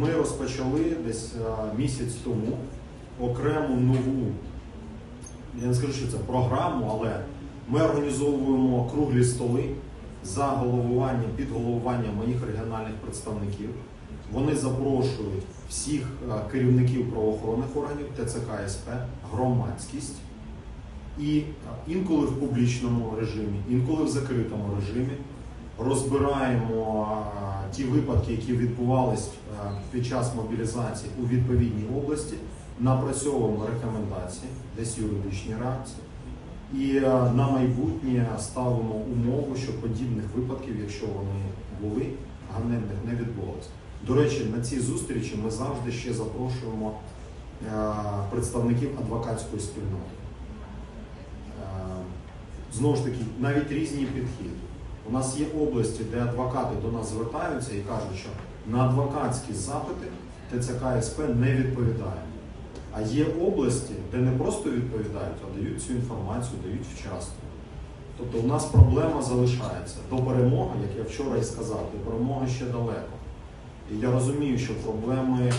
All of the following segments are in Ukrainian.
ми розпочали десь е, місяць тому окрему нову, я не скажу, що це програму, але ми організовуємо круглі столи за головуванням, під головуванням моїх регіональних представників. Вони запрошують всіх е, керівників правоохоронних органів, ТЦК СП, громадськість. І е, інколи в публічному режимі, інколи в закритому режимі розбираємо ті випадки, які відбувались під час мобілізації у відповідній області, напрацьовуємо рекомендації, десь юридичні реакції. І на майбутнє ставимо умову, що подібних випадків, якщо вони були, ганебних не відбулося. До речі, на ці зустрічі ми завжди ще запрошуємо представників адвокатської спільноти. Знову ж таки, навіть різні підхід. У нас є області, де адвокати до нас звертаються і кажуть, що на адвокатські запити ТЦК СП не відповідає. А є області, де не просто відповідають, а дають цю інформацію, дають вчасно. Тобто у нас проблема залишається. До перемоги, як я вчора і сказав, до перемоги ще далеко. І я розумію, що проблеми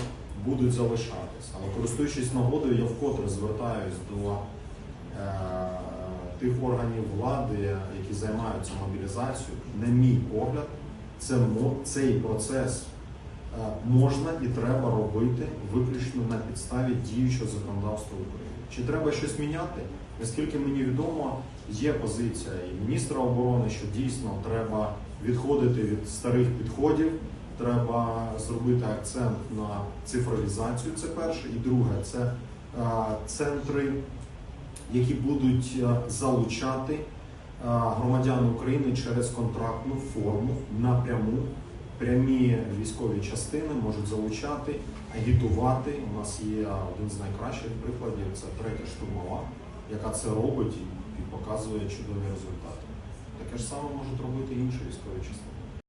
будуть залишатись. Але користуючись нагодою, я вкотре звертаюсь до е, тих органів влади, які займаються мобілізацією. На мій погляд, це, цей процес е, можна і треба робити виключно на підставі діючого законодавства України. Чи треба щось міняти? Наскільки мені відомо, є позиція і міністра оборони, що дійсно треба відходити від старих підходів, треба зробити акцент на цифровізацію. Це перше. І друге, це е, центри, які будуть е, залучати е, громадян України через контрактну форму напряму. Прямі військові частини можуть залучати, агітувати. У нас є один з найкращих прикладів це третя штурмова, яка це робить і показує чудові результати. Таке ж саме можуть робити інші військові частини.